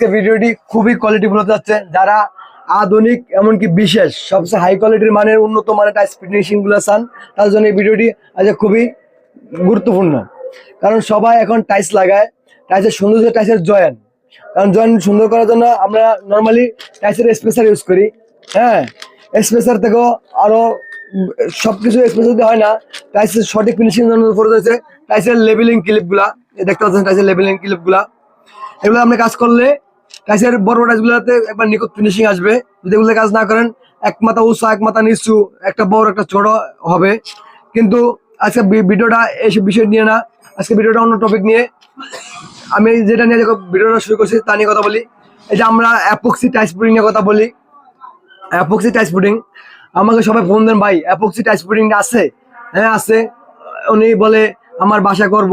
আজকে ভিডিওটি খুবই কোয়ালিটিফুল হতে যাচ্ছে। যারা আধুনিক এমনকি বিশেষ সবচেয়ে হাই কোয়ালিটির মানের উন্নত মানের টাইস ফিনিশিংগুলো চান তার জন্য এই ভিডিওটি আজকে খুবই গুরুত্বপূর্ণ। কারণ সবাই এখন টাইস লাগায় টাইসের সৌন্দর্য টাইসের জয়েন। কারণ জয়েন সুন্দর করার জন্য আমরা নর্মালি টাইসের স্পেসার ইউজ করি। হ্যাঁ স্পেসার থেকেও আরও উম, সবকিছু স্পেসার হয় না। টাইসের সঠিক ফিনিশিং জন্য টাইসের লেবেলিং ক্লিপগুলা দেখতে পাচ্ছেন টাইসের লেবেলিং ক্লিপগুলা এগুলো আপনি কাজ করলে টাইসের বড় টাইসগুলোতে একবার নিখুঁত ফিনিশিং আসবে। যদি এগুলো কাজ না করেন, এক মাথা উঁচু, এক মাথা নিচু, একটা বড়, একটা ছোট হবে। কিন্তু আজকে ভিডিওটা এইসব বিষয় নিয়ে না, আজকে ভিডিওটা অন্য টপিক নিয়ে। আমি যেটা নিয়ে ভিডিওটা শুরু করছি তা নিয়ে কথা বলি। এই যে আমরা অ্যাপক্সি টাইস পুডিং নিয়ে কথা বলি। অ্যাপক্সি টাইস পুডিং আমাকে সবাই ফোন দেন, ভাই অ্যাপক্সি টাইস পুডিংটা আছে? হ্যাঁ আছে। উনি বলে, আমার বাসা করব।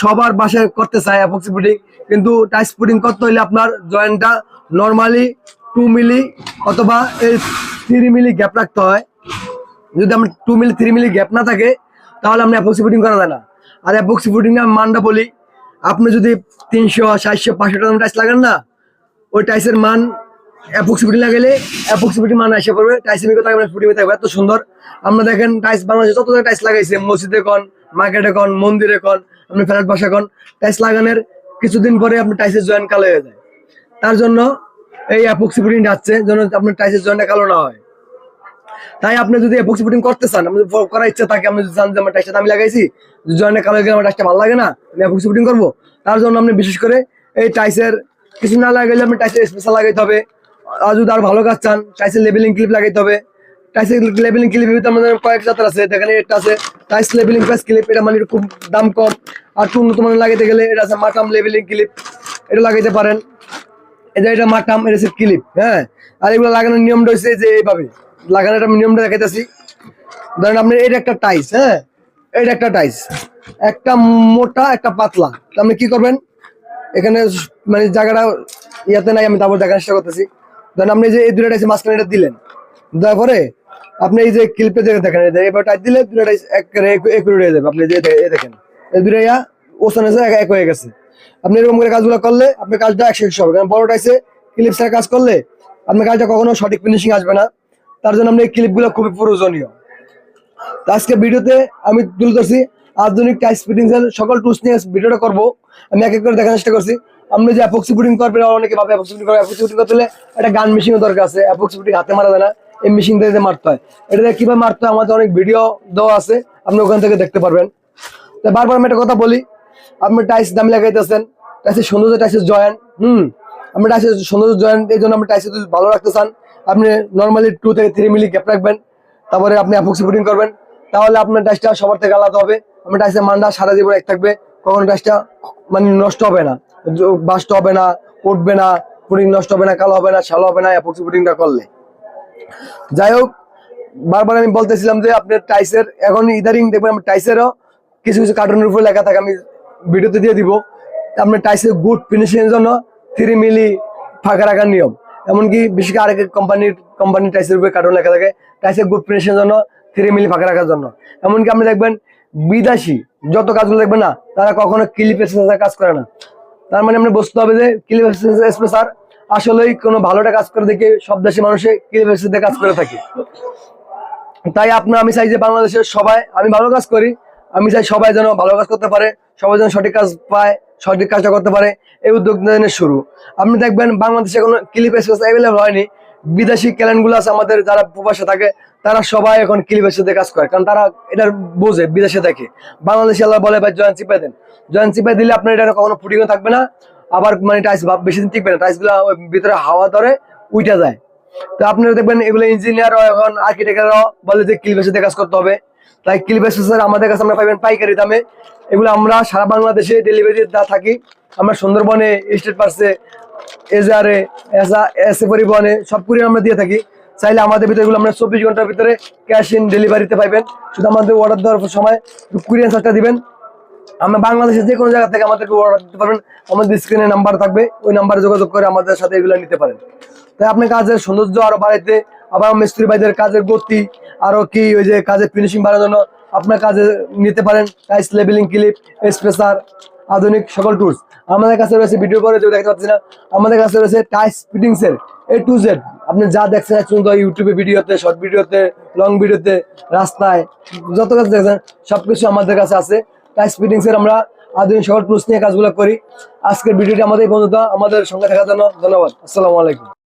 সবার বাসায় করতে চায় অ্যাপক্সি পুডিং কিন্তু টাইস পুডিং করতে হলে আপনার জয়েন্টটা নর্মালি টু মিলি অথবা এই থ্রি মিলি গ্যাপ রাখতে হয়। যদি আমরা two milli three milli gap না থাকে, তাহলে আমরা অ্যাপক্সি পুডিং করা যায় না। আর অ্যাপক্সি আমি মানটা বলি, আপনি যদি তিনশো, চারশো, পাঁচশো টাকা টাইস লাগান না, ওই টাইসের মান অ্যাপক্সি ফুটিং লাগালে অ্যাপক্সি ফুটিং মান এসে পড়বে। টাইসের মিকে থাকবে ফুটিং থাকবে, এত সুন্দর। আমরা দেখেন টাইস বাংলাদেশে যত টাইস লাগাইছে, মসজিদে কন মার্কেটে কন, মন্দিরে কন আপনি ফ্ল্যাট কন টাইস লাগানোর কিছুদিন পরে আপনি টাইসের জয়েন্ট কালো হয়ে যায়। তার জন্য এই অ্যাপক্সি ফুটিং যাচ্ছে, যেন আপনার টাইসের জয়েন্টটা কালো না হয়। তাই আপনি যদি এপক্সি ফুটিং করতে চান আপনি করার ইচ্ছা থাকে, আপনি যদি চান যে আমার টাইসটা আমি লাগাইছি জয়েন্টে কালো হয়ে গেলে আমার টাইসটা ভালো লাগে না, আমি এপক্সি ফুটিং করব। তার জন্য আপনি বিশেষ করে এই টাইসের কিছু না লাগাইলে আপনি টাইসের স্পেশাল লাগাইতে হবে। আর যদি আর ভালো কাজ চান টাইসের লেবেলিং ক্লিপ লাগাইতে হবে। টাইসের লেবেলিং ক্লিপ ভিতরে আমাদের কয়েক জাতের আছে, দেখেন এটা আছে। টাইস লেবেলিং প্লাস ক্লিপ এটা মানে খুব দাম কম। আর একটু উন্নত মানের লাগাইতে গেলে এটা আছে মাটাম লেবেলিং ক্লিপ এটা লাগাইতে পারেন। এটা এটা মাটাম, এটা হচ্ছে ক্লিপ হ্যাঁ? আর এগুলো লাগানোর নিয়মটা হচ্ছে যে এইভাবে। লাগানোর আমি নিয়মটা দেখাইতেছি। ধরেন আপনি এটা একটা টাইস হ্যাঁ? এটা একটা টাইস একটা মোটা, একটা পাতলা। আপনি কি করবেন? এখানে মানে জায়গাটা ইয়াতে নাই, আমি তারপর দেখার চেষ্টা করতেছি। ধরেন আপনি যে এই দুটো টাইস মাঝখানে এটা দিলেন, দেওয়ার পরে আপনি এই যে ক্লিপে দেখে দেখেন দিলে দেখেন ওসান এক- হয়ে গেছে। আপনি এরকম করে কাজগুলো করলে আপনি কাজটা হবে। কারণ ক্লিপ কাজ করলে আপনার কাজটা কখনো সঠিক ফিনিশিং আসবে না। তার জন্য আপনি এই ক্লিপগুলো খুবই প্রয়োজনীয়। আজকে ভিডিওতে আমি তুলে ধরছি আধুনিক টাইস ফিটিংস এর সকল টুলস নিয়ে ভিডিওটা করব। আমি এক এক করে দেখার চেষ্টা করছি। আপনি যে অ্যাপক্সি করবেন, অনেকে ভাবে অ্যাপক্সি অ্যাপক্সি করতে একটা গান মেশিনের দরকার আছে। অ্যাপক্সি হাতে মারা যায় না। এই মেশিন মারতে হয়। এটা কীভাবে মারতে হয় আমাদের অনেক ভিডিও দেওয়া আছে। আপনি ওখান থেকে দেখতে পারবেন। তো বারবার আমি একটা কথা বলি, আপনি টাইস দামি লাগাইতেছেন টাইসের সৌন্দর্য টাইসের জয়েন্ট হুম? আপনি টাইসের সৌন্দর্য জয়েন্ট এই জন্য আপনি টাইসের যদি ভালো রাখতে চান, আপনি নর্মালি টু থেকে থ্রি মিলি গ্যাপ রাখবেন। তারপরে আপনি অ্যাপক্সি পুটিং করবেন। তাহলে আপনার টাইসটা সবার থেকে আলাদা হবে। আপনার টাইসের মানটা সারা জীবন এক থাকবে। কখনো টাইসটা মানে নষ্ট হবে না। বাস্ট হবে না, উঠবে না ফুটিং নষ্ট হবে না, কালো হবে না শালো হবে না অ্যাপক্সি পুটিংটা করলে। যাই হোক, বারবার আমি বলতেছিলাম যে আপনার টাইসের, এখন ইদারিং দেখবেন আমার টাইসেরও কিছু কিছু কার্টুনের উপর লেখা থাকে, আমি ভিডিওতে দিয়ে দিব। আপনার টাইসের গুড ফিনিশিং এর জন্য থ্রি মিলি ফাঁকা রাখার নিয়ম। এমনকি বিশেষ করে আরেক কোম্পানির কোম্পানির টাইসের উপরে কার্টুন লেখা থাকে, টাইসের গুড ফিনিশিং এর জন্য থ্রি মিলি ফাঁকা রাখার জন্য। এমনকি আপনি দেখবেন বিদেশি যত কাজগুলো দেখবেন না, তারা কখনো ক্লিপ কাজ করে না। তার মানে আপনি বুঝতে হবে যে ক্লিপ স্পেসার আসলেই কোনো ভালোটা কাজ করে দেখে সব দেশের মানুষে ক্লিপ কাজ করে থাকে। তাই আপনার, আমি চাই যে বাংলাদেশের সবাই, আমি ভালো কাজ করি, আমি চাই সবাই যেন ভালো কাজ করতে পারে, সবাই যেন সঠিক কাজ পায়, সঠিক কাজটা করতে পারে, এই উদ্যোগ শুরু। আপনি দেখবেন বাংলাদেশে কোনো ক্লিপ স্পেস অ্যাভেলেবল হয়নি, বিদেশি ক্যালেন্টগুলো আছে আমাদের যারা প্রবাসে থাকে, তারা সবাই এখন ক্লিপ সাথে কাজ করে, কারণ তারা এটা বোঝে, বিদেশে দেখে। বাংলাদেশে আল্লাহ বলে, ভাই, জয়েন্ট চিপাই দেন। জয়েন্ট চিপাই দিলে আপনার এটা কখনো ফুটিংও থাকবে না। আবার মানে টাইস বেশি দিন টিকবে না টাইসগুলা ভিতরে হাওয়া ধরে উইটা যায়। তো আপনারা দেখবেন এগুলো ইঞ্জিনিয়ার এখন আর্কিটেক্টরাও বলে যে ক্লিপেসে কাজ করতে হবে। তাই ক্লিপেস আমাদের কাছে আমরা পাইবেন পাইকারি দামে। এগুলো আমরা সারা বাংলাদেশে ডেলিভারি দা থাকি। আমরা সুন্দরবনে স্টেট পার্সে এজারে এসা এসে পরিবহনে সব কুড়ি আমরা দিয়ে থাকি। চাইলে আমাদের ভিতরে এগুলো আমরা চব্বিশ ঘণ্টার ভিতরে ক্যাশ ইন ডেলিভারিতে পাইবেন। শুধু আমাদের অর্ডার দেওয়ার সময় কুরিয়ার চার্জটা দিবেন। আমরা বাংলাদেশের যে কোনো জায়গা থেকে আমাদেরকে অর্ডার দিতে পারবেন। আমাদের স্ক্রিনে নাম্বার থাকবে, ওই নাম্বারে যোগাযোগ করে আমাদের সাথে এগুলো নিতে পারেন। তাই আপনার কাজের সৌন্দর্য আরও বাড়াইতে, আবার মিস্ত্রি ভাইদের কাজের গতি আরও কি, ওই যে কাজের ফিনিশিং বাড়ানোর জন্য আপনার কাজে নিতে পারেন। টাইস লেবেলিং ক্লিপ স্পেসার আধুনিক সকল টুলস আমাদের কাছে রয়েছে ভিডিও করে যেটা দেখতে পাচ্ছি না। আমাদের কাছে রয়েছে টাইস ফিটিংসের এ টু জেড আপনি যা দেখছেন শুনতে ইউটিউবে ভিডিওতে শর্ট ভিডিওতে লং ভিডিওতে রাস্তায়, যত কাছে দেখছেন, সবকিছু আমাদের কাছে আছে। টাইস ফিটিংসের আমরা আধুনিক শহর প্রুস নিয়ে কাজগুলো করি। আজকের ভিডিওটি আমাদের বন্ধুতা আমাদের সঙ্গে থাকার জন্য ধন্যবাদ। আসসালামু আলাইকুম।